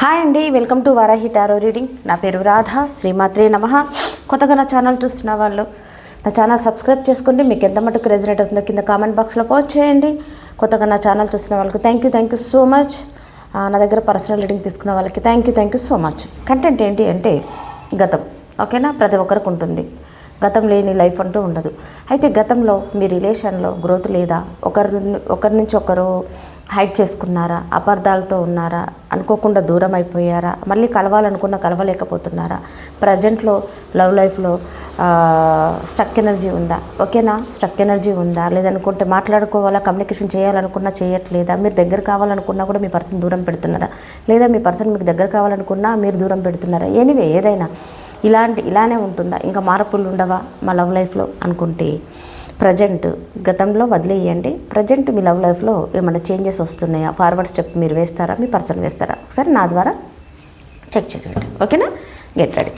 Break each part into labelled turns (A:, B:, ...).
A: Hi అండి welcome to Varahi tarot reading. నా పేరు రాధ శ్రీమాత్రే నమ. కొత్తగా నా ఛానల్ చూస్తున్న వాళ్ళు నా ఛానల్ సబ్స్క్రైబ్ చేసుకోండి. మీకు ఎంత మటుకు రెజినేట్ అవుతుందో కింద కామెంట్ బాక్స్లో పోస్ట్ చేయండి. కొత్తగా నా ఛానల్ చూస్తున్న వాళ్ళకి thank you thank you so much నా దగ్గర పర్సనల్ రీడింగ్ తీసుకున్న వాళ్ళకి thank you thank you so much content ఏంటి అంటే గతం ఓకేనా? ప్రతి ఒక్కరికి ఉంటుంది. గతం లేని లైఫ్ అంటూ ఉండదు. అయితే గతంలో మీ రిలేషన్లో గ్రోత్ లేదా? ఒకరి ఒకరి నుంచి ఒకరు హైడ్ చేసుకున్నారా? అపార్థాలతో ఉన్నారా? అనుకోకుండా దూరం అయిపోయారా? మళ్ళీ కలవాలనుకున్న కలవలేకపోతున్నారా? ప్రజెంట్లో లవ్ లైఫ్లో స్ట్రక్ ఎనర్జీ ఉందా? ఓకేనా? స్ట్రక్ ఎనర్జీ ఉందా? లేదనుకుంటే మాట్లాడుకోవాలా? కమ్యూనికేషన్ చేయాలనుకున్నా చేయట్లేదా? మీరు దగ్గర కావాలనుకున్నా కూడా మీ పర్సన్ దూరం పెడుతున్నారా? లేదా మీ పర్సన్ మీకు దగ్గర కావాలనుకున్నా మీరు దూరం పెడుతున్నారా? ఎనివే ఏదైనా. ఇలాంటి ఇలానే ఉంటుందా? ఇంకా మార్పులు ఉండవా మా లవ్ లైఫ్లో? అనుకుంటే ప్రజెంట్ గతంలో వదిలేయండి. ప్రజెంట్ మీ లవ్ లైఫ్లో ఏమైనా చేంజెస్ వస్తున్నాయా? ఫార్వర్డ్ స్టెప్ మీరు వేస్తారా? మీ పర్సన్ వేస్తారా? ఒకసారి నా ద్వారా చెక్ చేయండి ఓకేనా? Get ready.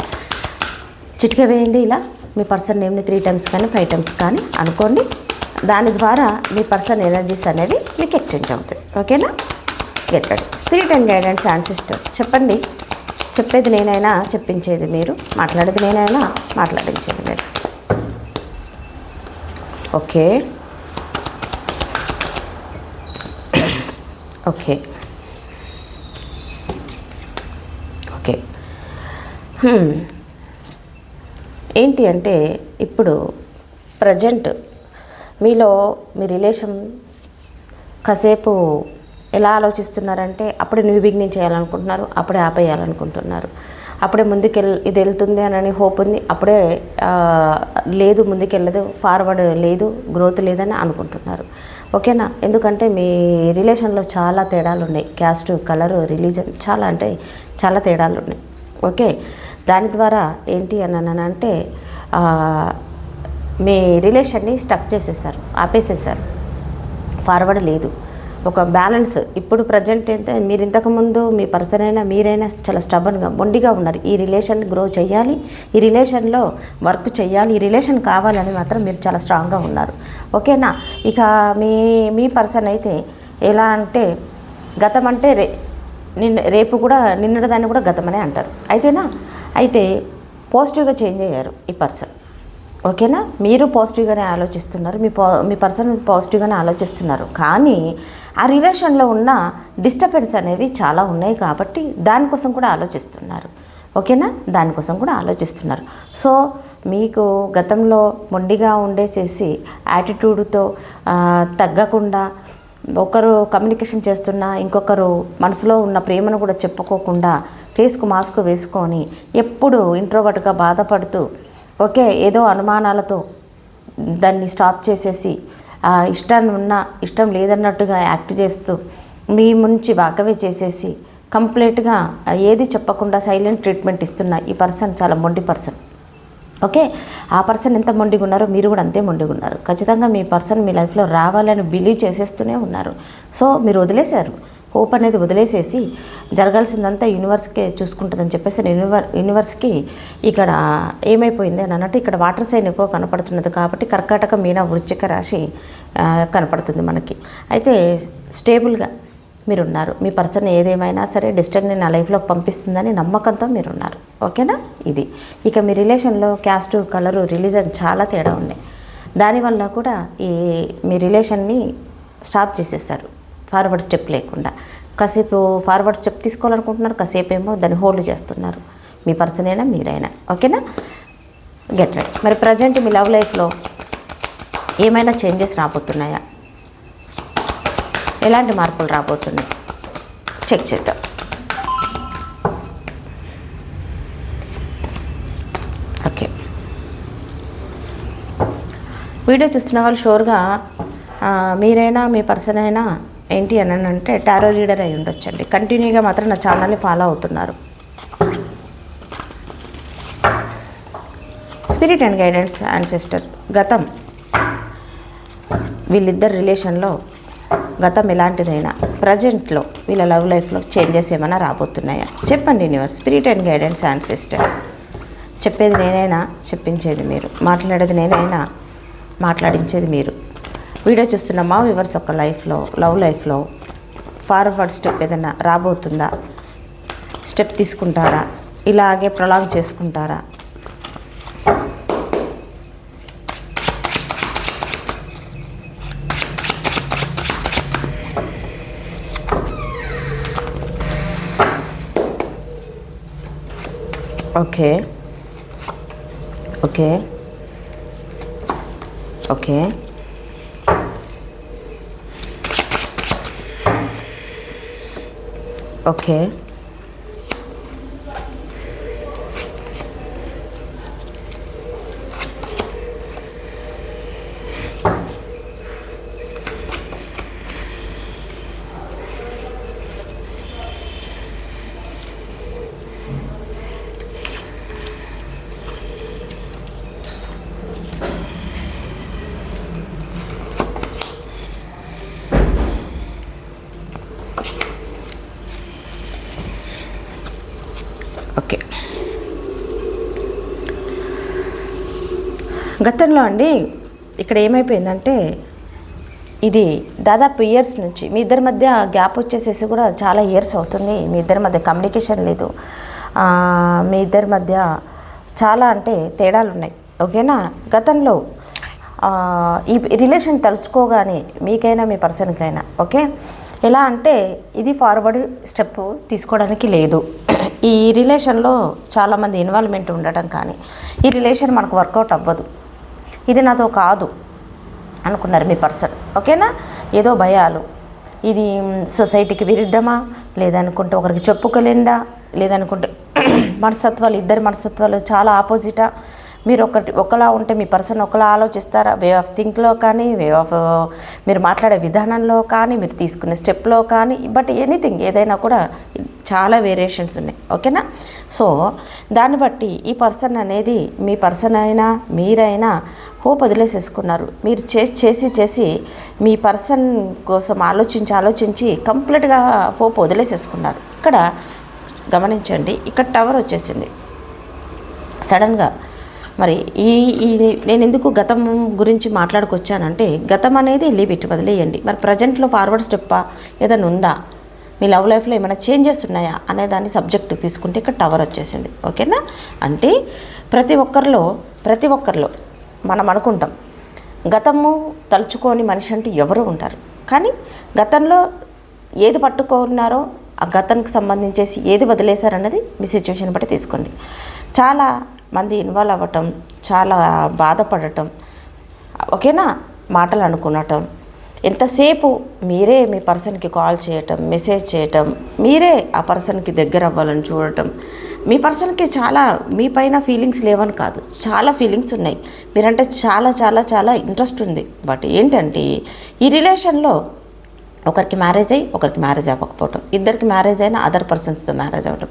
A: చిటిక వేయండి ఇలా. మీ పర్సన్ నేమ్ని త్రీ టైమ్స్ కానీ ఫైవ్ టైమ్స్ కానీ అనుకోండి. దాని ద్వారా మీ పర్సన్ ఎనర్జీస్ అనేది మీకు ఎక్స్చేంజ్ అవుతుంది ఓకేనా? Get ready. Spirit and guidance ancestor. చెప్పండి. చెప్పేది నేనైనా చెప్పించేది మీరు. మాట్లాడేది నేనైనా మాట్లాడించేది ఓకే. ఓకే. ఓకే. ఏంటి అంటే ఇప్పుడు ప్రజెంట్ మీలో మీ రిలేషన్ కాసేపు ఎలా ఆలోచిస్తున్నారంటే అప్పుడే న్యూ బిగినింగ్ చేయాలనుకుంటున్నారు అప్పుడే ఆపేయాలనుకుంటున్నారు. అప్పుడే ముందుకెళ్ ఇది వెళ్తుంది అని హోప్ ఉంది. అప్పుడే లేదు ముందుకెళ్ళదు ఫార్వర్డ్ లేదు గ్రోత్ లేదని అనుకుంటున్నారు. ఓకేనా? ఎందుకంటే మీ రిలేషన్లో చాలా తేడాలు ఉన్నాయి. క్యాస్ట్ కలరు రిలీజన్ చాలా అంటే చాలా తేడాలు ఉన్నాయి. ఓకే? దాని ద్వారా ఏంటి అని అంటే మీ రిలేషన్ని స్టక్ చేసేసారు ఆపేసేసారు. ఫార్వర్డ్ లేదు. ఒక బ్యాలెన్స్. ఇప్పుడు ప్రజెంట్ అయితే మీరు ఇంతకుముందు మీ పర్సన్ అయినా మీరైనా చాలా స్టబన్గా మొండిగా ఉన్నారు. ఈ రిలేషన్ గ్రో చేయాలి. ఈ రిలేషన్లో వర్క్ చేయాలి. ఈ రిలేషన్ కావాలని మాత్రం మీరు చాలా స్ట్రాంగ్గా ఉన్నారు. ఓకేనా? ఇక మీ మీ పర్సన్ అయితే ఎలా అంటే గతం అంటే రే నిన్న రేపు కూడా నిన్నటిదాన్ని కూడా గతమనే అంటారు. అయితేనా? అయితే పాజిటివ్గా చేంజ్ అయ్యారు ఈ పర్సన్. ఓకేనా? మీరు పాజిటివ్గానే ఆలోచిస్తున్నారు మీ పా మీ పర్సన్ పాజిటివ్గానే ఆలోచిస్తున్నారు. కానీ ఆ రిలేషన్లో ఉన్న డిస్టర్బెన్స్ అనేవి చాలా ఉన్నాయి కాబట్టి దానికోసం కూడా ఆలోచిస్తున్నారు. ఓకేనా? దానికోసం కూడా ఆలోచిస్తున్నారు. సో మీకు గతంలో మొండిగా ఉండేసేసి యాటిట్యూడ్తో తగ్గకుండా ఒకరు కమ్యూనికేషన్ చేస్తున్నా ఇంకొకరు మనసులో ఉన్న ప్రేమను కూడా చెప్పుకోకుండా ఫేస్కు మాస్క్ వేసుకొని ఎప్పుడు ఇంట్రోవర్ట్గా బాధపడుతూ ఓకే ఏదో అనుమానాలతో దాన్ని స్టాప్ చేసేసి ఆ ఇష్టాన్ని ఉన్న ఇష్టం లేదన్నట్టుగా యాక్ట్ చేస్తూ మీ ముంచి వాకవే చేసేసి కంప్లీట్గా ఏది చెప్పకుండా సైలెంట్ ట్రీట్మెంట్ ఇస్తున్న ఈ పర్సన్ చాలా మొండి పర్సన్. ఓకే ఆ పర్సన్ ఎంత మొండిగా ఉన్నారో మీరు కూడా అంతే మొండిగా ఉన్నారు. ఖచ్చితంగా మీ పర్సన్ మీ లైఫ్లో రావాలని బిలీవ్ చేసేస్తూనే ఉన్నారు. సో మీరు వదిలేశారు. హోప్ అనేది వదిలేసేసి జరగాల్సిందంతా యూనివర్స్కే చూసుకుంటుందని చెప్పేసి యూనివర్ యూనివర్స్కి ఇక్కడ ఏమైపోయింది అని అన్నట్టు ఇక్కడ వాటర్ సైన్ ఎక్కువ కనపడుతున్నది కాబట్టి కర్కాటక మీన వృచ్చిక రాశి కనపడుతుంది మనకి. అయితే స్టేబుల్గా మీరు ఉన్నారు మీ పర్సన్ ఏదేమైనా సరే డిస్టెంట్ని నా లైఫ్లోకి పంపిస్తుందని నమ్మకంతో మీరున్నారు. ఓకేనా? ఇది. ఇక మీ రిలేషన్లో క్యాస్ట్ కలరు రిలీజన్ చాలా తేడా ఉన్నాయి. దానివల్ల కూడా ఈ మీ రిలేషన్ని స్టాప్ చేసేసారు ఫార్వర్డ్ స్టెప్ లేకుండా. కాసేపు ఫార్వర్డ్ స్టెప్ తీసుకోవాలనుకుంటున్నారు కాసేపు ఏమో దాన్ని హోల్డ్ చేస్తున్నారు. మీ పర్సన్ అయినా మీరైనా. ఓకేనా? గెట్ రైట్ మరి ప్రజెంట్ మీ లవ్ లైఫ్లో ఏమైనా చేంజెస్ రాబోతున్నాయా? ఎలాంటి మార్పులు రాబోతున్నాయి? చెక్ చేద్దాం. ఓకే. వీడియో చూస్తున్న వాళ్ళు షూర్గా మీరైనా మీ పర్సన్ అయినా ఏంటి అని అంటే టారో రీడర్ అయి ఉండొచ్చండి. కంటిన్యూగా మాత్రం నా ఛానల్ని ఫాలో అవుతున్నారు. Spirit and guidance ancestor గతం. వీళ్ళిద్దరు రిలేషన్లో గతం ఎలాంటిదైనా ప్రజెంట్లో వీళ్ళ లవ్ లైఫ్లో చేంజెస్ ఏమైనా రాబోతున్నాయా? చెప్పండి universe spirit and guidance ancestor చెప్పేది నేనైనా చెప్పించేది మీరు. మాట్లాడేది నేనైనా మాట్లాడించేది మీరు. వీడియో చూస్తున్న మా వివర్స్ ఒక లైఫ్లో లవ్ లైఫ్లో ఫార్వర్డ్ స్టెప్ ఏదైనా రాబోతుందా? స్టెప్ తీసుకుంటారా? ఇలాగే ప్రొలాంగ్ చేసుకుంటారా? Okay. Okay. Okay. Okay okay. గతంలో అండి ఇక్కడ ఏమైపోయిందంటే ఇది దాదాపు ఇయర్స్ నుంచి మీ ఇద్దరి మధ్య గ్యాప్ వచ్చేసేసి కూడా చాలా ఇయర్స్ అవుతుంది. మీ ఇద్దరి మధ్య కమ్యూనికేషన్ లేదు. మీ ఇద్దరి మధ్య చాలా అంటే తేడాలు ఉన్నాయి. ఓకేనా గతంలో ఈ రిలేషన్ తలుచుకోగానే మీకైనా మీ పర్సన్కైనా ఓకే ఎలా అంటే ఇది ఫార్వర్డ్ స్టెప్ తీసుకోవడానికి లేదు. ఈ రిలేషన్లో చాలామంది ఇన్వాల్వ్మెంట్ ఉండటం కానీ ఈ రిలేషన్ మనకు వర్కౌట్ అవ్వదు. ఇది నాతో కాదు అనుకున్నారు మీ పర్సన్. ఓకేనా? ఏదో భయాలు. ఇది సొసైటీకి విరుద్ధమా? లేదనుకుంటే ఒకరికి చెప్పుకోలేందా? లేదనుకుంటే మనస్తత్వాలు ఇద్దరి మనస్తత్వాలు చాలా ఆపోజిటా మీరు ఒకటి ఒకలా ఉంటే మీ పర్సన్ ఒకలా ఆలోచిస్తారా? వే ఆఫ్ థింక్లో కానీ వే ఆఫ్ మీరు మాట్లాడే విధానంలో కానీ మీరు తీసుకునే స్టెప్లో కానీ బట్ ఎనీథింగ్ ఏదైనా కూడా చాలా వేరియేషన్స్ ఉన్నాయి. ఓకేనా? సో దాన్ని బట్టి ఈ పర్సన్ అనేది మీ పర్సన్ అయినా మీరైనా హోప్ వదిలేసేసుకున్నారు. మీరు చే చేసి చేసి మీ పర్సన్ కోసం ఆలోచించి ఆలోచించి కంప్లీట్గా హోప్ వదిలేసేసుకున్నారు. ఇక్కడ గమనించండి. ఇక్కడ టవర్ వచ్చేసింది. సడన్గా మరి ఈ ఈ నేను ఎందుకు గతం గురించి మాట్లాడుకొచ్చానంటే గతం అనేది లీవ్ వదిలేయండి. మరి ప్రజెంట్లో ఫార్వర్డ్ స్టెప్పా? ఏదైనా ఉందా? మీ లవ్ లైఫ్లో ఏమైనా చేంజెస్ ఉన్నాయా? అనే దాన్ని సబ్జెక్ట్ తీసుకుంటే ఇక్కడ టవర్ వచ్చేసింది. ఓకేనా? అంటే ప్రతి ఒక్కరిలో ప్రతి ఒక్కరిలో మనం అనుకుంటాం గతము తలుచుకొని మనిషి అంటే ఎవరు ఉంటారు. కానీ గతంలో ఏది పట్టుకున్నారో ఆ గతానికి సంబంధించేసి ఏది వదిలేశారన్నది మీ సిచ్యువేషన్ బట్టి తీసుకోండి. చాలా మంది ఇన్వాల్వ్ అవ్వటం చాలా బాధపడటం ఓకేనా? మాటలు అనుకునటం. ఎంతసేపు మీరే మీ పర్సన్కి కాల్ చేయటం మెసేజ్ చేయటం మీరే ఆ పర్సన్కి దగ్గర అవ్వాలని చూడటం. మీ పర్సన్కి చాలా మీ పైన ఫీలింగ్స్ లేవని కాదు. చాలా ఫీలింగ్స్ ఉన్నాయి. మీరంటే చాలా చాలా చాలా ఇంట్రెస్ట్ ఉంది. బట్ ఏంటంటే ఈ రిలేషన్లో ఒకరికి మ్యారేజ్ అయ్యి ఒకరికి మ్యారేజ్ అవ్వకపోవటం. ఇద్దరికి మ్యారేజ్ అయినా అదర్ పర్సన్స్తో మ్యారేజ్ అవ్వటం.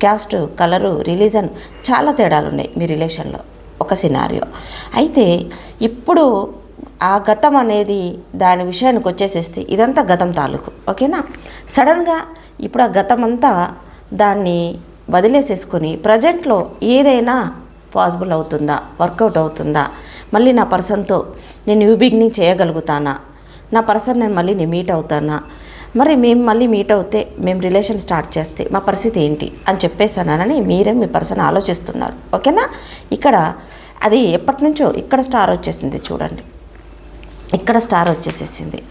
A: క్యాస్ట్ కలరు రిలీజన్ చాలా తేడాలు ఉన్నాయి మీ రిలేషన్లో ఒక సినారియో అయితే ఇప్పుడు ఆ గతం అనేది దాని విషయానికి వచ్చేసేస్తే ఇదంతా గతం తాలూకు. ఓకేనా సడన్గా ఇప్పుడు ఆ గతం అంతా దాన్ని వదిలేసేసుకొని ప్రజెంట్లో ఏదైనా పాసిబుల్ అవుతుందా? వర్కౌట్ అవుతుందా? మళ్ళీ నా పర్సన్తో నేను న్యూ బిగినింగ్ చేయగలుగుతానా? నా పర్సన్ నేను మళ్ళీ నేను మీట్ అవుతానా? మరి మేము మళ్ళీ మీట్ అవుతే మేము రిలేషన్ స్టార్ట్ చేస్తే మా పరిస్థితి ఏంటి? అని చెప్పేసానని మీరే మీ పర్సన్ ఆలోచిస్తున్నారు. ఓకేనా? ఇక్కడ అది ఎప్పటి నుంచో ఇక్కడ స్టార్ వచ్చేసింది చూడండి. ఇక్కడ స్టార్ వచ్చేసేసింది.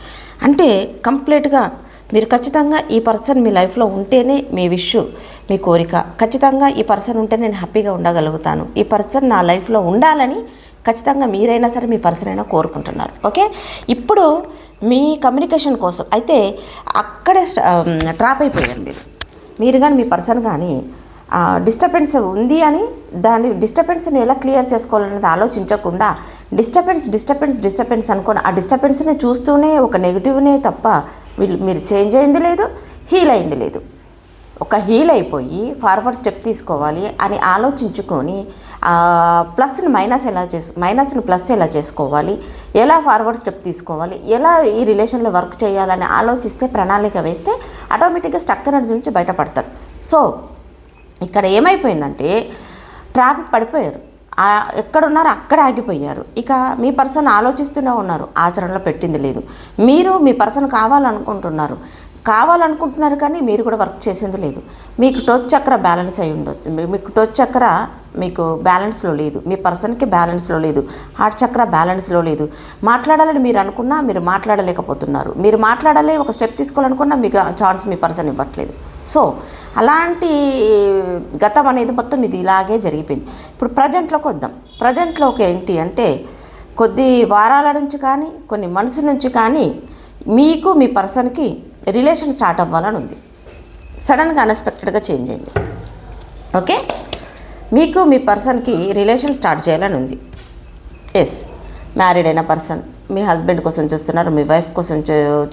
A: అంటే కంప్లీట్గా మీరు ఖచ్చితంగా ఈ పర్సన్ మీ లైఫ్లో ఉంటేనే మీ విష్ మీ కోరిక. ఖచ్చితంగా ఈ పర్సన్ ఉంటే నేను హ్యాపీగా ఉండగలుగుతాను. ఈ పర్సన్ నా లైఫ్లో ఉండాలని ఖచ్చితంగా మీరైనా సరే మీ పర్సన్ అయినా కోరుకుంటున్నారు. ఓకే? ఇప్పుడు మీ కమ్యూనికేషన్ కోసం. అయితే అక్కడే ట్రాప్ అయిపోయారు మీరు. మీరు కానీ మీ పర్సన్ కానీ డిస్టర్బెన్స్ ఉంది అని దాని డిస్టర్బెన్స్ని ఎలా క్లియర్ చేసుకోవాలనేది ఆలోచించకుండా డిస్టర్బెన్స్ డిస్టర్బెన్స్ డిస్టర్బెన్స్ అనుకోని ఆ డిస్టర్బెన్స్ని చూస్తూనే ఒక నెగిటివ్నే తప్ప వీళ్ళు మీరు చేంజ్ అయింది లేదు హీల్ అయింది లేదు. ఒక హీల్ అయిపోయి ఫార్వర్డ్ స్టెప్ తీసుకోవాలి అని ఆలోచించుకొని ప్లస్ని మైనస్ ఎలా చేసు మైనస్ని ప్లస్ ఎలా చేసుకోవాలి ఎలా ఫార్వర్డ్ స్టెప్ తీసుకోవాలి ఎలా ఈ రిలేషన్లో వర్క్ చేయాలని ఆలోచిస్తే ప్రణాళిక వేస్తే ఆటోమేటిక్గా స్టక్ ఎనర్జీ నుంచి బయటపడతారు. సో ఇక్కడ ఏమైపోయిందంటే ట్రాప్ పడిపోయారు. ఎక్కడున్నారో అక్కడే ఆగిపోయారు. ఇక మీ పర్సన్ ఆలోచిస్తూనే ఉన్నారు. ఆచరణలో పెట్టింది లేదు. మీరు మీ పర్సన్ కావాలనుకుంటున్నారు. కావాలనుకుంటున్నారు కానీ మీరు కూడా వర్క్ చేసింది లేదు. మీకు టోచ్ చక్ర బ్యాలెన్స్ అయి ఉండొచ్చు మీకు టోచ్ చక్ర మీకు బ్యాలెన్స్లో లేదు. మీ పర్సన్కి బ్యాలెన్స్లో లేదు. హార్ట్ చక్ర బ్యాలెన్స్లో లేదు. మాట్లాడాలని మీరు అనుకున్నా మీరు మాట్లాడలేకపోతున్నారు. మీరు మాట్లాడాలి ఒక స్టెప్ తీసుకోవాలనుకున్నా మీకు ఛాన్స్ మీ పర్సన్ ఇవ్వట్లేదు. సో అలాంటి గతం అనేది మొత్తం ఇది ఇలాగే జరిగిపోయింది. ఇప్పుడు ప్రజెంట్లోకి వద్దాం. ప్రజెంట్లోకి ఏంటి అంటే కొద్ది వారాల నుంచి కానీ కొన్ని మనసు నుంచి కానీ మీకు మీ పర్సన్కి రిలేషన్ స్టార్ట్ అవ్వాలని ఉంది. సడన్గా అన్ఎక్స్పెక్టెడ్గా చేంజ్ అయింది. ఓకే? మీకు మీ పర్సన్కి రిలేషన్ స్టార్ట్ చేయాలని ఉంది. ఎస్ మ్యారీడ్ అయిన పర్సన్ మీ హస్బెండ్ కోసం చూస్తున్నారు మీ వైఫ్ కోసం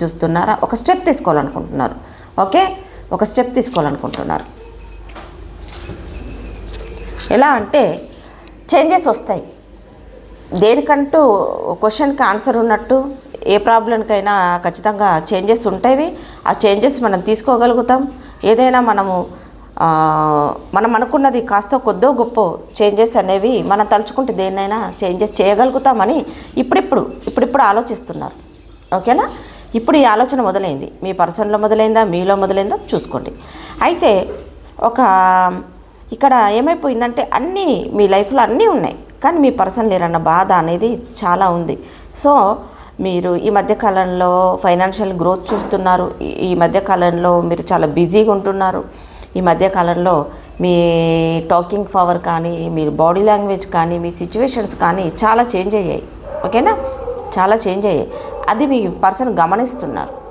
A: చూస్తున్నారా? ఒక స్టెప్ తీసుకోవాలనుకుంటున్నారు. ఓకే? ఒక స్టెప్ తీసుకోవాలనుకుంటున్నారు. ఎలా అంటే చేంజెస్ వస్తాయి. దేనికంటూ క్వశ్చన్కి ఆన్సర్ ఉన్నట్టు ఏ ప్రాబ్లంకైనా ఖచ్చితంగా చేంజెస్ ఉంటాయి. ఆ చేంజెస్ మనం తీసుకోగలుగుతాం. ఏదైనా మనము మనం అనుకున్నది కాస్త కొద్దో గొప్ప చేంజెస్ అనేవి మనం తలుచుకుంటే దేన్నైనా చేంజెస్ చేయగలుగుతామని ఇప్పుడిప్పుడు ఇప్పుడిప్పుడు ఆలోచిస్తున్నారు. ఓకేనా? ఇప్పుడు ఈ ఆలోచన మొదలైంది. మీ పర్సన్లో మొదలైందా? మీలో మొదలైందా? చూసుకోండి. అయితే ఒక ఇక్కడ ఏమైపోయిందంటే అన్నీ మీ లైఫ్లో అన్నీ ఉన్నాయి. కానీ మీ పర్సన్ లేరన్న బాధ అనేది చాలా ఉంది. సో మీరు ఈ మధ్యకాలంలో ఫైనాన్షియల్ గ్రోత్ చూస్తున్నారు. ఈ- మధ్యకాలంలో మీరు చాలా బిజీగా ఉంటున్నారు. ఈ మధ్యకాలంలో మీ టాకింగ్ పవర్ కానీ మీ బాడీ లాంగ్వేజ్ కానీ మీ సిచ్యువేషన్స్ కానీ చాలా చేంజ్ అయ్యాయి. ఓకేనా? చాలా చేంజ్ అయ్యాయి. అది మీ పర్సన్ గమనిస్తున్నారు.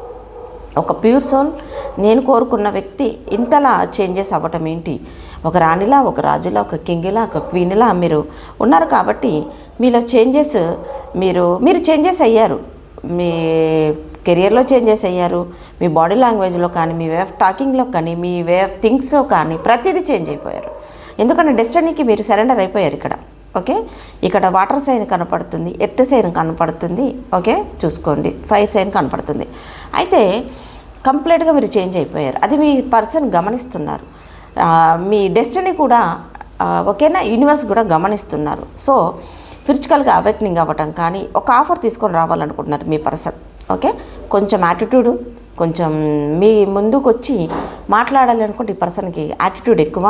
A: ఒక ప్యూర్ సోల్. నేను కోరుకున్న వ్యక్తి ఇంతలా చేంజెస్ అవ్వటం ఏంటి? ఒక రాణిలా ఒక రాజులా ఒక కింగిలా ఒక క్వీన్లా మీరు ఉన్నారు కాబట్టి మీలో చేంజెస్ మీరు మీరు చేంజెస్ అయ్యారు. మీ కెరియర్లో చేంజెస్ అయ్యారు. మీ బాడీ లాంగ్వేజ్లో కానీ మీ వే ఆఫ్ టాకింగ్లో కానీ మీ వే ఆఫ్ థింగ్స్లో కానీ ప్రతిదీ చేంజ్ అయిపోయారు. ఎందుకంటే డెస్టినీకి మీరు సరెండర్ అయిపోయారు ఇక్కడ. ఓకే? ఇక్కడ వాటర్ సైన్ కనపడుతుంది ఎర్త్ సైన్ కనపడుతుంది. ఓకే? చూసుకోండి. ఫైర్ సైన్ కనపడుతుంది. అయితే కంప్లీట్గా మీరు చేంజ్ అయిపోయారు. అది మీ పర్సన్ గమనిస్తున్నారు. మీ డెస్టినీ కూడా ఓకేనా యూనివర్స్ కూడా గమనిస్తున్నారు. సో ఫిజికల్గా అవేక్నింగ్ అవ్వటం కానీ ఒక ఆఫర్ తీసుకొని రావాలనుకుంటున్నారు మీ పర్సన్. ఓకే? కొంచెం యాటిట్యూడు కొంచెం మీ ముందుకు వచ్చి మాట్లాడాలి అనుకుంటే ఈ పర్సన్కి యాటిట్యూడ్ ఎక్కువ.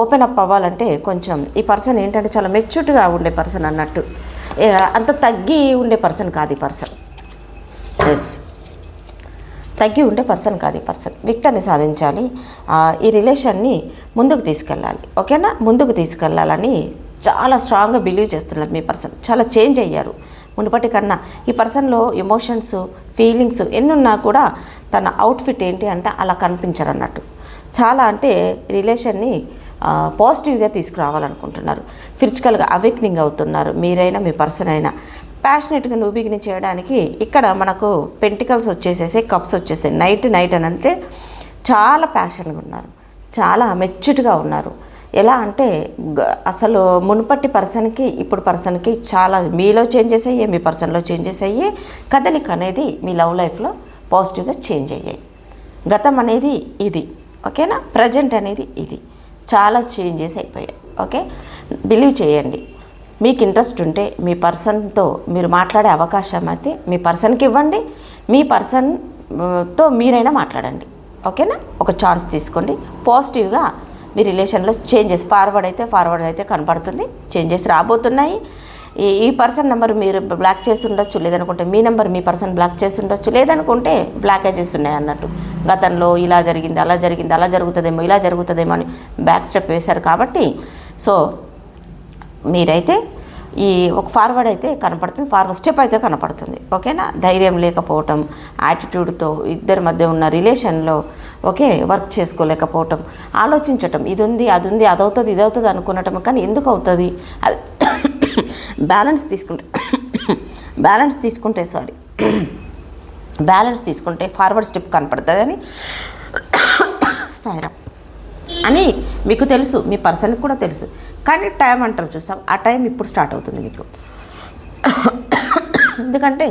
A: ఓపెన్ అప్ అవ్వాలంటే కొంచెం ఈ పర్సన్ ఏంటంటే చాలా మెచ్యూర్డ్గా ఉండే పర్సన్ అన్నట్టు. అంత తగ్గి ఉండే పర్సన్ కాదు ఈ పర్సన్. ఎస్ తగ్గి ఉండే పర్సన్ కాదు ఈ పర్సన్. విక్టర్ని సాధించాలి. ఈ రిలేషన్ని ముందుకు తీసుకెళ్ళాలి. ఓకేనా? ముందుకు తీసుకెళ్ళాలని చాలా స్ట్రాంగ్గా బిలీవ్ చేస్తున్నారు మీ పర్సన్. చాలా చేంజ్ అయ్యారు. మునుపటి కన్నా ఈ పర్సన్లో ఎమోషన్స్ ఫీలింగ్స్ ఎన్నున్నా కూడా తన అవుట్ఫిట్ ఏంటి అంటే అలా కనిపించరు అన్నట్టు చాలా అంటే రిలేషన్ని పాజిటివ్గా తీసుకురావాలనుకుంటున్నారు. ఫిజికల్గా అవేక్నింగ్ అవుతున్నారు. మీరైనా మీ పర్సన్ అయినా. ప్యాషనెట్గా నువ్వు బిగిని చేయడానికి ఇక్కడ మనకు పెంటికల్స్ వచ్చేసేసి కప్స్ వచ్చేసాయి నైట్ నైట్ అని అంటే చాలా ప్యాషన్గా ఉన్నారు. చాలా మెచ్యూర్డ్గా ఉన్నారు. ఎలా అంటే అసలు మునుపటి పర్సన్కి ఇప్పుడు పర్సన్కి చాలా మీలో చేంజెస్ అయ్యాయి మీ పర్సన్లో చేంజెస్ అయ్యాయి కదలిక అనేది మీ లవ్ లైఫ్లో పాజిటివ్గా చేంజ్ అయ్యాయి. గతం అనేది ఇది. ఓకేనా? ప్రజెంట్ అనేది ఇది. చాలా చేంజెస్ అయిపోయాయి. ఓకే? బిలీవ్ చేయండి. మీకు ఇంట్రెస్ట్ ఉంటే మీ పర్సన్తో మీరు మాట్లాడే అవకాశం అయితే మీ పర్సన్కి ఇవ్వండి. మీ పర్సన్తో మీరైనా మాట్లాడండి. ఓకేనా? ఒక ఛాన్స్ తీసుకోండి. పాజిటివ్గా మీ రిలేషన్లో చేంజెస్ ఫార్వర్డ్ అయితే ఫార్వర్డ్ అయితే కనపడుతుంది చేంజెస్ రాబోతున్నాయి. ఈ ఈ పర్సన్ నెంబర్ మీరు బ్లాక్ చేసి ఉండొచ్చు లేదనుకుంటే మీ నెంబర్ మీ పర్సన్ బ్లాక్ చేసి ఉండొచ్చు లేదనుకుంటే బ్లాకేజెస్ ఉన్నాయి అన్నట్టు. గతంలో ఇలా జరిగింది అలా జరిగింది అలా జరుగుతుందేమో ఇలా జరుగుతుందేమో అని బ్యాక్ స్టెప్ వేశారు కాబట్టి సో మీరైతే ఈ ఒక ఫార్వర్డ్ అయితే కనపడుతుంది. ఫార్వర్డ్ స్టెప్ అయితే కనపడుతుంది. ఓకేనా? ధైర్యం లేకపోవటం యాటిట్యూడ్తో ఇద్దరి మధ్య ఉన్న రిలేషన్లో ఓకే వర్క్ చేసుకోలేకపోవటం ఆలోచించటం ఇది ఉంది అది ఉంది అది అవుతుంది ఇది అవుతుంది అనుకునటం కానీ ఎందుకు అవుతుంది అది బ్యాలెన్స్ తీసుకుంటే బ్యాలెన్స్ తీసుకుంటే సారీ బ్యాలెన్స్ తీసుకుంటే ఫార్వర్డ్ స్టెప్ కనపడుతుందని సాయిరామ్. అని మీకు తెలుసు మీ పర్సన్కి కూడా తెలుసు. కానీ టైం అంటారు చూసాం ఆ టైం ఇప్పుడు స్టార్ట్ అవుతుంది మీకు. ఎందుకంటే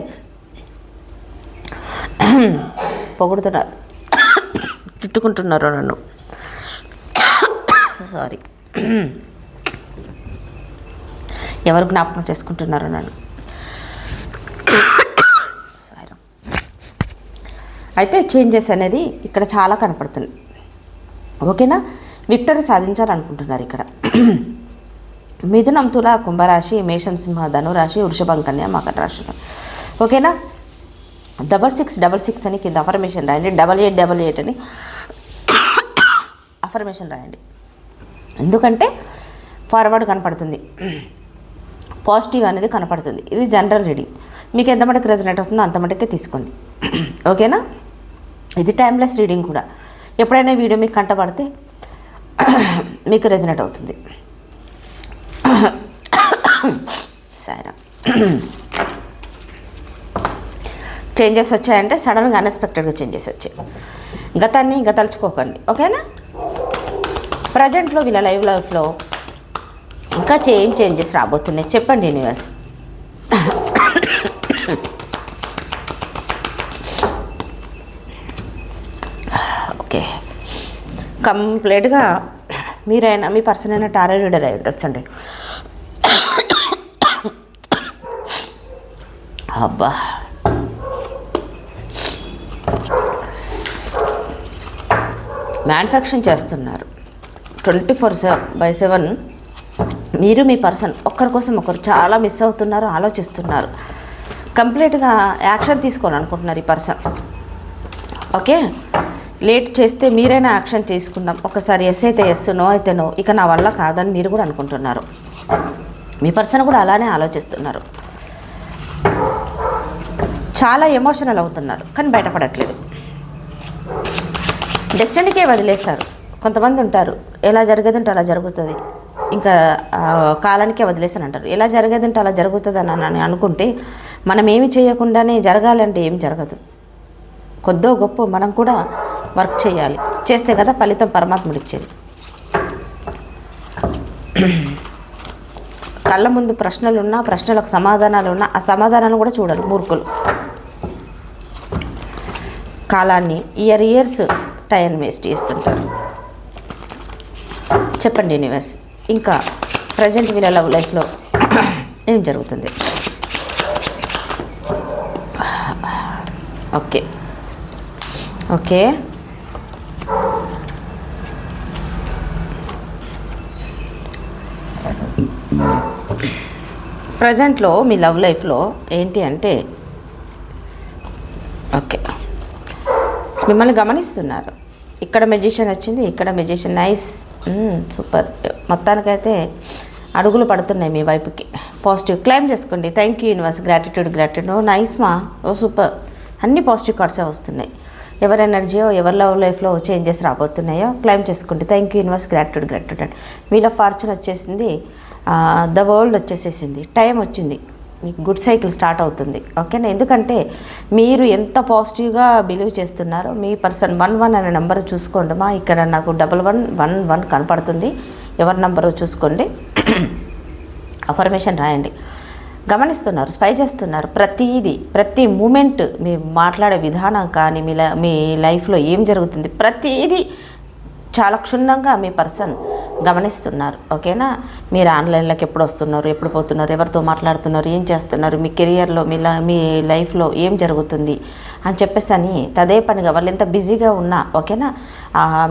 A: పొగుడుతున్నారు. తిట్టుకుంటున్నారు నన్ను. సారీ ఎవరు జ్ఞాపకం చేసుకుంటున్నారు నన్ను? అయితే చేంజెస్ అనేది ఇక్కడ చాలా కనపడుతుంది ఓకేనా? విక్టరీ సాధించాలనుకుంటున్నారు ఇక్కడ. మిథునం తుల కుంభరాశి మేషం సింహ ధనురాశి వృషభం కన్యా మకర రాశులు. ఓకేనా? డబల్ సిక్స్ డబల్ సిక్స్ అని కింద అఫర్మేషన్ రాయండి. డబల్ ఎయిట్ డబల్ ఎయిట్ అని అఫర్మేషన్ రాయండి. ఎందుకంటే ఫార్వర్డ్ కనపడుతుంది. పాజిటివ్ అనేది కనపడుతుంది. ఇది జనరల్ రీడింగ్ మీకు ఎంత మటుకు రెజనేట్ అవుతుందో అంత మటుకే తీసుకోండి. ఓకేనా? ఇది టైమ్లెస్ రీడింగ్ కూడా. ఎప్పుడైనా వీడియో మీకు కంటపడితే మీకు రెజినేట్ అవుతుంది. సరే. చేంజెస్ వచ్చాయంటే సడన్గా అన్ఎక్స్పెక్టెడ్గా చేంజెస్ వచ్చాయి. గతాన్ని ఇంకా తలుచుకోకండి ఓకేనా ప్రజెంట్లో వీళ్ళ లైవ్ లైఫ్లో ఇంకా ఏం చేంజెస్ రాబోతున్నాయి. చెప్పండి యూనివర్స్ ఓకే. కంప్లీట్గా మీరైనా మీ పర్సన్ అయినా టారో రీడర్ అయి ఉండొచ్చండి. అబ్బా. మ్యానుఫ్యాక్చరింగ్ చేస్తున్నారు. Twenty four seven by seven మీరు మీ పర్సన్ ఒక్కరి కోసం ఒకరు చాలా మిస్ అవుతున్నారు ఆలోచిస్తున్నారు. కంప్లీట్గా యాక్షన్ తీసుకోవాలనుకుంటున్నారు ఈ పర్సన్. ఓకే? లేట్ చేస్తే మీరైనా యాక్షన్ తీసుకుందాం. ఒకసారి ఎస్ అయితే ఎస్ నో అయితే నో. ఇక నా వల్ల కాదని మీరు కూడా అనుకుంటున్నారు. మీ పర్సన్ కూడా అలానే ఆలోచిస్తున్నారు. చాలా ఎమోషనల్ అవుతున్నారు కానీ బయటపడట్లేదు. డెస్టినీకే వదిలేశారు. కొంతమంది ఉంటారు ఎలా జరిగేది అలా జరుగుతుంది. ఇంకా కాలానికే వదిలేసాను అంటారు. ఎలా జరిగేదంటే అలా జరుగుతుంది అని అని అనుకుంటే మనం ఏమి చేయకుండానే జరగాలంటే ఏం జరగదు. కొద్దో గొప్ప మనం కూడా వర్క్ చేయాలి. చేస్తే కదా ఫలితం పరమాత్ముడు ఇచ్చేది. కళ్ళ ముందు ప్రశ్నలున్నా ప్రశ్నలకు సమాధానాలు ఉన్నా ఆ సమాధానాలు కూడా చూడరు మూర్ఖులు. కాలాన్ని ఇయర్ ఇయర్స్ టైం వేస్ట్ చేస్తుంటారు. చెప్పండి యూనివర్స్ ఇంకా ప్రజెంట్ వీళ్ళ లవ్ లైఫ్లో ఏం జరుగుతుంది ఓకే ఓకే ప్రజెంట్లో మీ లవ్ లైఫ్లో ఏంటి అంటే ఓకే మిమ్మల్ని గమనిస్తున్నారు. ఇక్కడ మెజిషియన్ వచ్చింది ఇక్కడ మెజిషియన్ నైస్ సూపర్ మొత్తానికైతే అడుగులు పడుతున్నాయి మీ వైపుకి. పాజిటివ్ క్లైమ్ చేసుకోండి. Thank you universe gratitude gratitude oh nice మా ఓ సూపర్ అన్ని పాజిటివ్ కార్డ్సే వస్తున్నాయి. ఎవరి ఎనర్జీయో ఎవరి లవ్ లైఫ్లో చేంజెస్ రాబోతున్నాయో క్లైమ్ చేసుకోండి thank you universe gratitude and అండి మీలో ఫార్చ్యూన్ వచ్చేసింది. ద వరల్డ్ వచ్చేసేసింది. టైం వచ్చింది. మీకు గుడ్ సైకిల్ స్టార్ట్ అవుతుంది. ఓకేనా ఎందుకంటే మీరు ఎంత పాజిటివ్గా బిలీవ్ చేస్తున్నారో మీ పర్సన్ వన్ వన్ అనే నెంబర్ చూసుకోండి మా. ఇక్కడ నాకు డబల్ వన్ వన్ వన్ కనపడుతుంది. ఎవరి నెంబరు చూసుకోండి? అఫర్మేషన్ రాయండి. గమనిస్తున్నారు స్పై చేస్తున్నారు. ప్రతిదీ ప్రతి మూమెంట్ మీ మాట్లాడే విధానం కానీ మీ మీ లైఫ్లో ఏం జరుగుతుంది ప్రతిదీ చాలా క్షుణ్ణంగా మీ పర్సన్ గమనిస్తున్నారు ఓకేనా? మీరు ఆన్లైన్లోకి ఎప్పుడు వస్తున్నారు ఎప్పుడు పోతున్నారు ఎవరితో మాట్లాడుతున్నారు ఏం చేస్తున్నారు మీ కెరియర్లో మీ మీ లైఫ్లో ఏం జరుగుతుంది అని చెప్పేసి అని తదే పనిగా వాళ్ళు ఎంత బిజీగా ఉన్నా ఓకేనా?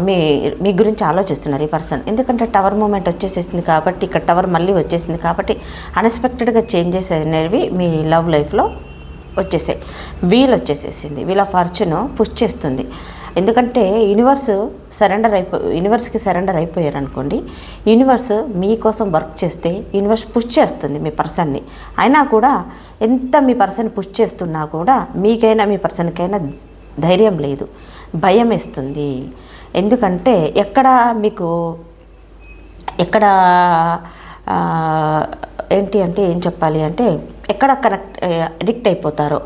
A: మీ మీ గురించి ఆలోచిస్తున్నారు ఈ పర్సన్. ఎందుకంటే టవర్ మూమెంట్ వచ్చేసేసింది కాబట్టి ఇక్కడ టవర్ మళ్ళీ వచ్చేసింది కాబట్టి అన్ఎక్స్పెక్టెడ్గా చేంజెస్ అనేవి మీ లవ్ లైఫ్లో వచ్చేసాయి. వీల్ వచ్చేసేసింది వీళ్ళ ఫార్చ్యూన్ పుష్ చేస్తుంది. ఎందుకంటే యూనివర్స్ సరెండర్ అయిపో యూనివర్స్కి సరెండర్ అయిపోయారు అనుకోండి యూనివర్స్ మీకోసం వర్క్ చేస్తే యూనివర్స్ పుష్ చేస్తుంది మీ పర్సన్ని అయినా కూడా ఎంత మీ పర్సన్ పుష్ చేస్తున్నా కూడా మీకైనా మీ పర్సన్కైనా ధైర్యం లేదు భయం వేస్తుంది. ఎందుకంటే ఎక్కడ మీకు ఎక్కడ ఏంటి అంటే ఏం చెప్పాలి అంటే ఎక్కడ కనెక్ట్ అడిక్ట్ అయిపోతారో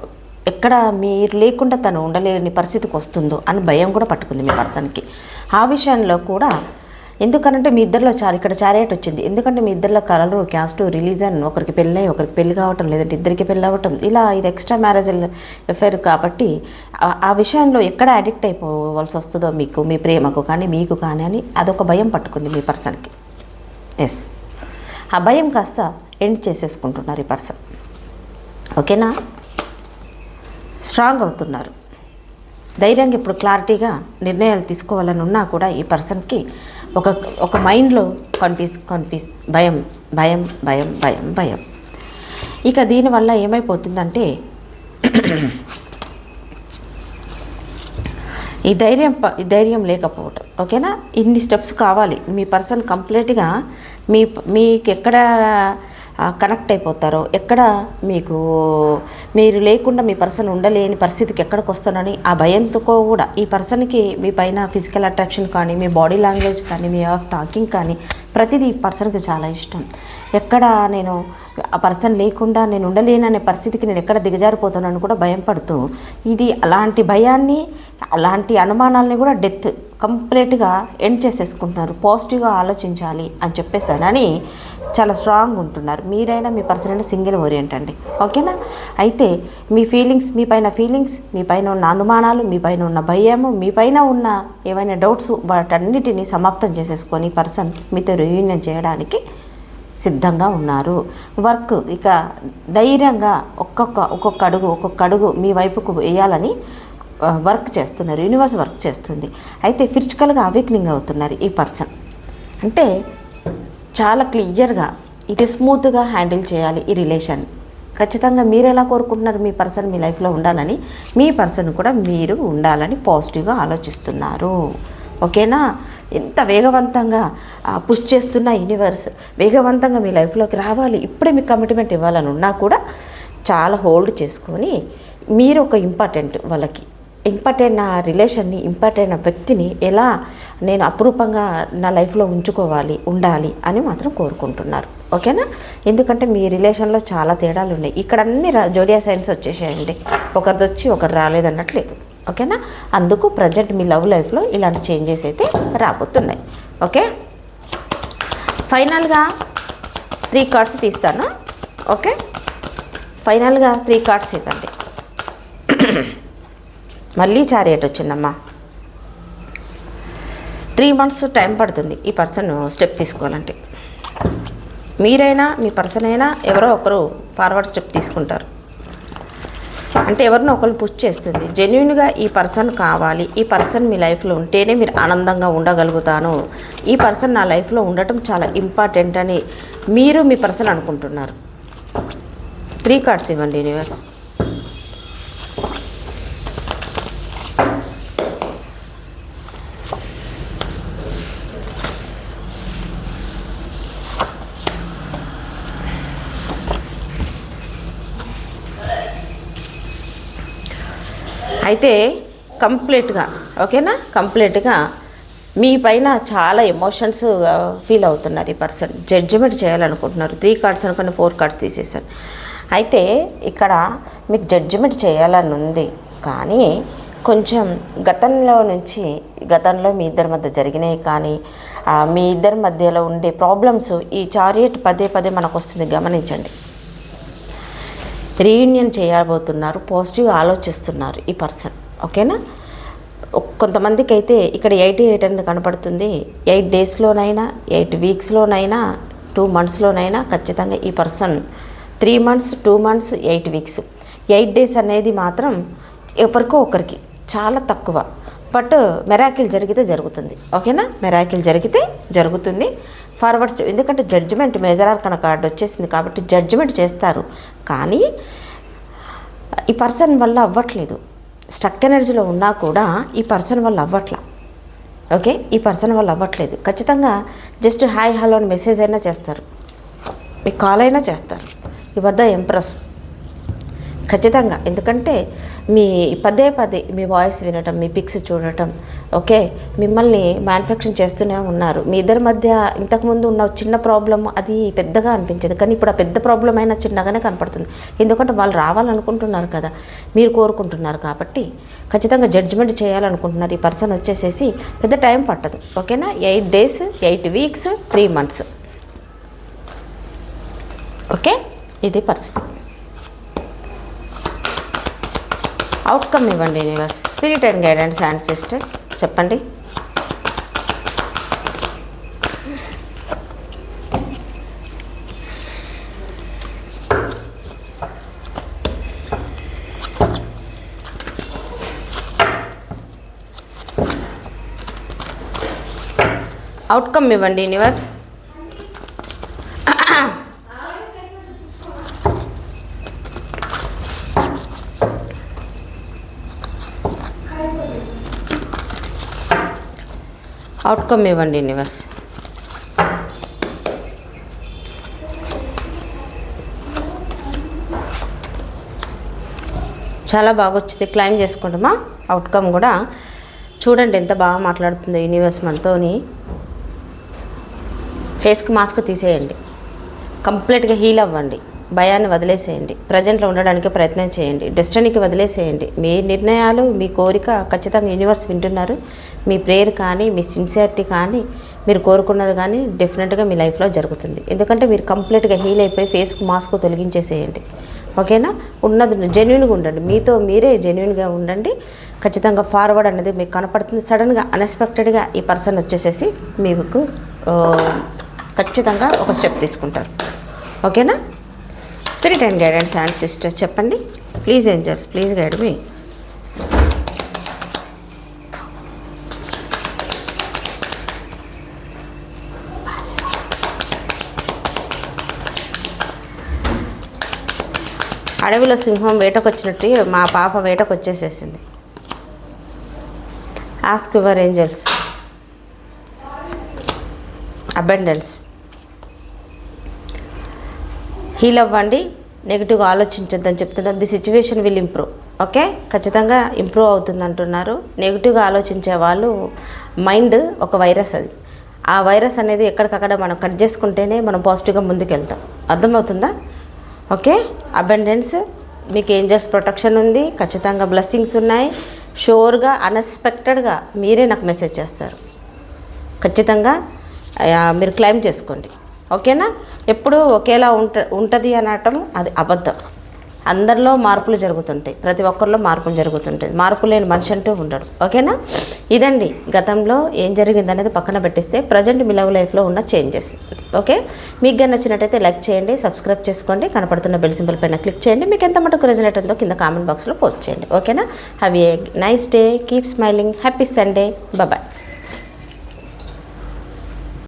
A: ఎక్కడ మీరు లేకుండా తను ఉండలేని పరిస్థితికి వస్తుందో అని భయం కూడా పట్టుకుంది మీ పర్సన్కి. ఆ విషయంలో కూడా ఎందుకనంటే మీ ఇద్దరిలో చాలా ఇక్కడ చారేట్ వచ్చింది. ఎందుకంటే మీ ఇద్దరిలో కలరు క్యాస్ట్ రిలీజన్ ఒకరికి పెళ్ళై ఒకరికి పెళ్ళి కావటం లేదంటే ఇద్దరికి పెళ్ళి అవ్వటం ఇలా ఇది ఎక్స్ట్రా మ్యారేజ్ ఎఫైర్ కాబట్టి ఆ విషయంలో ఎక్కడ అడిక్ట్ అయిపోవాల్సి వస్తుందో మీకు మీ ప్రేమకు కానీ మీకు కానీ అని అదొక భయం పట్టుకుంది మీ పర్సన్కి. ఎస్ ఆ భయం కాస్త ఎండ్ చేసేసుకుంటున్నారు ఈ పర్సన్. ఓకేనా? స్ట్రాంగ్ అవుతున్నారు. ధైర్యంగా ఇప్పుడు క్లారిటీగా నిర్ణయాలు తీసుకోవాలని ఉన్నా కూడా ఈ పర్సన్కి ఒక ఒక మైండ్లో కన్ఫ్యూజ్ కన్ఫ్యూజ్ భయం భయం భయం భయం భయం. ఇక దీనివల్ల ఏమైపోతుందంటే ఈ ధైర్యం ప- ఈ ధైర్యం లేకపోవటం ఓకేనా? ఇన్ని స్టెప్స్ కావాలి. మీ పర్సన్ కంప్లీట్గా మీ మీకు ఎక్కడ కనెక్ట్ అయిపోతారో? ఎక్కడ మీకు మీరు లేకుండా మీ పర్సన్ ఉండలేని పరిస్థితికి ఎక్కడికి వస్తానని ఆ భయంతో కూడా ఈ పర్సన్కి మీ పైన ఫిజికల్ అట్రాక్షన్ కానీ మీ బాడీ లాంగ్వేజ్ కానీ మీ ఆఫ్ టాకింగ్ కానీ ప్రతిదీ ఈ పర్సన్కి చాలా ఇష్టం. ఎక్కడ నేను ఆ పర్సన్ లేకుండా నేను ఉండలేననే పరిస్థితికి నేను ఎక్కడ దిగజారిపోతానని కూడా భయం పడుతూ ఇది అలాంటి భయాన్ని అలాంటి అనుమానాలని కూడా డెత్ కంప్లీట్గా ఎండ్ చేసేసుకుంటున్నారు. పాజిటివ్గా ఆలోచించాలి అని చెప్పేసానని చాలా స్ట్రాంగ్ ఉంటున్నారు. మీరైనా మీ పర్సన్ సింగిల్ ఓరియంట్ అండి ఓకేనా? అయితే మీ ఫీలింగ్స్ మీ పైన ఫీలింగ్స్ మీ పైన ఉన్న అనుమానాలు మీ పైన ఉన్న భయము మీ పైన ఉన్న ఏవైనా డౌట్స్ వాటన్నిటిని సమాప్తం చేసేసుకొని పర్సన్ మీతో రియూనియన్ చేయడానికి సిద్ధంగా ఉన్నారు. వర్క్ ఇక ధైర్యంగా ఒక్కొక్క ఒక్కొక్క అడుగు ఒక్కొక్క అడుగు మీ వైపుకు వేయాలని వర్క్ చేస్తున్నారు యూనివర్స్ వర్క్ చేస్తుంది. అయితే ఫిజికల్గా అవేక్నింగ్ అవుతున్నారు ఈ పర్సన్. అంటే చాలా క్లియర్గా ఇది స్మూత్గా హ్యాండిల్ చేయాలి ఈ రిలేషన్. ఖచ్చితంగా మీరు ఎలా కోరుకుంటున్నారు మీ పర్సన్ మీ లైఫ్లో ఉండాలని మీ పర్సన్ కూడా మీరు ఉండాలని పాజిటివ్గా ఆలోచిస్తున్నారు. ఓకేనా? ఎంత వేగవంతంగా పుష్ చేస్తున్న యూనివర్స్ వేగవంతంగా మీ లైఫ్లోకి రావాలి ఇప్పుడే మీకు కమిట్మెంట్ ఇవ్వాలని ఉన్నా కూడా చాలా హోల్డ్ చేసుకొని మీరు ఒక ఇంపార్టెంట్ వాళ్ళకి ఇంపార్టెంట్ నా రిలేషన్ని ఇంపార్టెంట్ నా వ్యక్తిని ఎలా నేను అపురూపంగా నా లైఫ్లో ఉంచుకోవాలి ఉండాలి అని మాత్రం కోరుకుంటున్నారు. ఓకేనా? ఎందుకంటే మీ రిలేషన్లో చాలా తేడాలు ఉన్నాయి. ఇక్కడ అన్ని జోడియా సైన్స్ వచ్చేసాయండి. ఒకరిది వచ్చి ఒకరు రాలేదన్నట్లేదు. ఓకేనా? అందుకు ప్రజెంట్ మీ లవ్ లైఫ్లో ఇలాంటి చేంజెస్ అయితే రాబోతున్నాయి. ఓకే? ఫైనల్గా త్రీ కార్డ్స్ తీస్తాను. ఓకే? ఫైనల్గా త్రీ కార్డ్స్ ఇవ్వండి. మళ్ళీ చారియట్ వచ్చిందమ్మా? త్రీ మంత్స్ టైం పడుతుంది ఈ పర్సన్ స్టెప్ తీసుకోవాలంటే. మీరైనా మీ పర్సన్ అయినా ఎవరో ఒకరు ఫార్వర్డ్ స్టెప్ తీసుకుంటారు. అంటే ఎవరినో ఒకరు పుష్ చేస్తుంది. జెన్యున్గా ఈ పర్సన్ కావాలి ఈ పర్సన్ మీ లైఫ్లో ఉంటేనే మీరు ఆనందంగా ఉండగలుగుతాను. ఈ పర్సన్ నా లైఫ్లో ఉండటం చాలా ఇంపార్టెంట్ అని మీరు మీ పర్సన్ అనుకుంటున్నారు. త్రీ కార్డ్స్ ఇవ్వండి యూనివర్స్ అయితే కంప్లీట్గా ఓకేనా? కంప్లీట్గా మీ పైన చాలా ఎమోషన్స్ ఫీల్ అవుతున్నారు ఈ పర్సన్. జడ్జిమెంట్ చేయాలనుకుంటున్నారు. త్రీ కార్డ్స్ అనుకుని ఫోర్ కార్డ్స్ తీసేసాను అయితే ఇక్కడ మీకు జడ్జిమెంట్ చేయాలని ఉంది. కానీ కొంచెం గతంలో నుంచి గతంలో మీ ఇద్దరి మధ్య జరిగినాయి కానీ మీ ఇద్దరి మధ్యలో ఉండే ప్రాబ్లమ్స్ ఈ చారియట్ పదే పదే మనకు వస్తుంది. గమనించండి. రీయూనియన్ చేయబోతున్నారు పాజిటివ్ ఆలోచిస్తున్నారు ఈ పర్సన్. ఓకేనా? కొంతమందికి అయితే ఇక్కడ ఎయిటీ ఎయిట్ అని కనపడుతుంది. ఎయిట్ డేస్లోనైనా ఎయిట్ వీక్స్లోనైనా టూ మంత్స్లోనైనా ఖచ్చితంగా ఈ person three months two months eight weeks. Eight days అనేది మాత్రం ఎవరికో ఒకరికి చాలా తక్కువ. బట్ మెరాకిల్ జరిగితే జరుగుతుంది. ఓకేనా? మెరాకిల్ జరిగితే జరుగుతుంది. ఫార్వర్డ్ ఎందుకంటే జడ్జిమెంట్ మేజర్ ఆర్కన కార్డు వచ్చేసింది కాబట్టి జడ్జిమెంట్ చేస్తారు. కానీ ఈ పర్సన్ వల్ల అవ్వట్లేదు. స్ట్రక్ ఎనర్జీలో ఉన్నా కూడా ఈ పర్సన్ వల్ల అవ్వట్లా. ఓకే ఈ పర్సన్ వల్ల అవ్వట్లేదు. ఖచ్చితంగా జస్ట్ హాయ్ హలో అని మెసేజ్ అయినా చేస్తారు. మీకు కాల్ అయినా చేస్తారు. ఈ ద ఎంప్రెస్ ఖచ్చితంగా. ఎందుకంటే మీ పదే పదే మీ వాయిస్ వినటం మీ పిక్స్ చూడటం ఓకే మిమ్మల్ని మ్యానుఫ్యాక్చరింగ్ చేస్తూనే ఉన్నారు. మీ ఇద్దరి మధ్య ఇంతకుముందు ఉన్న చిన్న ప్రాబ్లం అది పెద్దగా అనిపించదు. కానీ ఇప్పుడు ఆ పెద్ద ప్రాబ్లం అయినా చిన్నగానే కనపడుతుంది. ఎందుకంటే వాళ్ళు రావాలనుకుంటున్నారు కదా. మీరు కోరుకుంటున్నారు కాబట్టి ఖచ్చితంగా జడ్జిమెంట్ చేయాలనుకుంటున్నారు. ఈ పర్సన్ వచ్చేసేసి పెద్ద టైం పట్టదు. ఓకేనా? Eight days eight weeks three months okay? ఇది పరిస్థితి. అవుట్కమ్ ఇవ్వండి universe. Spirit and guidance ancestor చెప్పండి. అవుట్కమ్ ఇవ్వండి యూనివర్స్. అవుట్కమ్ ఇవ్వండి యూనివర్స్ చాలా బాగా వచ్చింది క్లైమ్ చేసుకుంటామా? అవుట్కమ్ కూడా. చూడండి ఎంత బాగా మాట్లాడుతుందో యూనివర్స్ మనతోని. ఫేస్కి మాస్క్ తీసేయండి. కంప్లీట్గా హీల్ అవ్వండి. భయాన్ని వదిలేసేయండి. ప్రజెంట్లో ఉండడానికి ప్రయత్నం చేయండి. డెస్టినీకి వదిలేసేయండి. మీ నిర్ణయాలు మీ కోరిక ఖచ్చితంగా యూనివర్స్ వింటున్నారు. మీ ప్రేయర్ కానీ మీ సిన్సియారిటీ కానీ మీరు కోరుకున్నది కానీ డెఫినెట్గా మీ లైఫ్లో జరుగుతుంది. ఎందుకంటే మీరు కంప్లీట్గా హీల్ అయిపోయి ఫేస్కు మాస్క్ తొలగించేసేయండి. ఓకేనా ఉన్నది జెన్యున్గా ఉండండి. మీతో మీరే జెన్యున్గా ఉండండి. ఖచ్చితంగా ఫార్వర్డ్ అనేది మీకు కనపడుతుంది. సడన్గా అన్ఎక్స్పెక్టెడ్గా ఈ పర్సన్ వచ్చేసేసి మీకు uh, ఖచ్చితంగా ఒక స్టెప్ తీసుకుంటారు. ఓకేనా spirit and guidance ancestor చెప్పండి. ప్లీజ్ ఏంజల్స్ ప్లీజ్ గైడ్ మీ అడవిలో సింహం వేటకొచ్చినట్టు మా పాప వేటకు వచ్చేసేసింది ask your angels abundance heal అవ్వండి నెగిటివ్గా ఆలోచించొద్దని చెప్తున్నారు the situation will improve. Okay? ఖచ్చితంగా ఇంప్రూవ్ అవుతుంది అంటున్నారు. నెగిటివ్గా ఆలోచించే వాళ్ళు మైండ్ ఒక వైరస్ అది. ఆ వైరస్ అనేది ఎక్కడికక్కడ మనం కట్ చేసుకుంటేనే మనం పాజిటివ్గా ముందుకెళ్తాం. అర్థమవుతుందా? ఓకే? అబెండెన్స్ మీకు ఏంజల్స్ ప్రొటెక్షన్ ఉంది. ఖచ్చితంగా బ్లెస్సింగ్స్ ఉన్నాయి. షోర్గా అన్ఎక్స్పెక్టెడ్గా మీరే నాకు మెసేజ్ చేస్తారు. ఖచ్చితంగా మీరు క్లైమ్ చేసుకోండి. ఓకేనా? ఎప్పుడు ఒకేలా ఉంట ఉంటుంది అనటం అది అబద్ధం. అందరిలో మార్పులు జరుగుతుంటాయి. ప్రతి ఒక్కరిలో మార్పులు జరుగుతుంటాయి. మార్పు లేని మనిషి అంటూ ఉండడు. ఓకేనా? ఇదండి గతంలో ఏం జరిగింది అనేది పక్కన పెట్టిస్తే ప్రజెంట్ మీ లవ్ లైఫ్లో ఉన్న చేంజెస్. ఓకే? మీకు కానీ నచ్చినట్టయితే లైక్ చేయండి సబ్స్క్రైబ్ చేసుకోండి కనపడుతున్న బెల్ సింబల్ పైన క్లిక్ చేయండి మీకు ఎంత మటుకు రెజనేట్ ఉందో కింద కామెంట్ బాక్స్లో పోస్ట్ చేయండి. ఓకేనా? Have a nice day keep smiling happy Sunday bye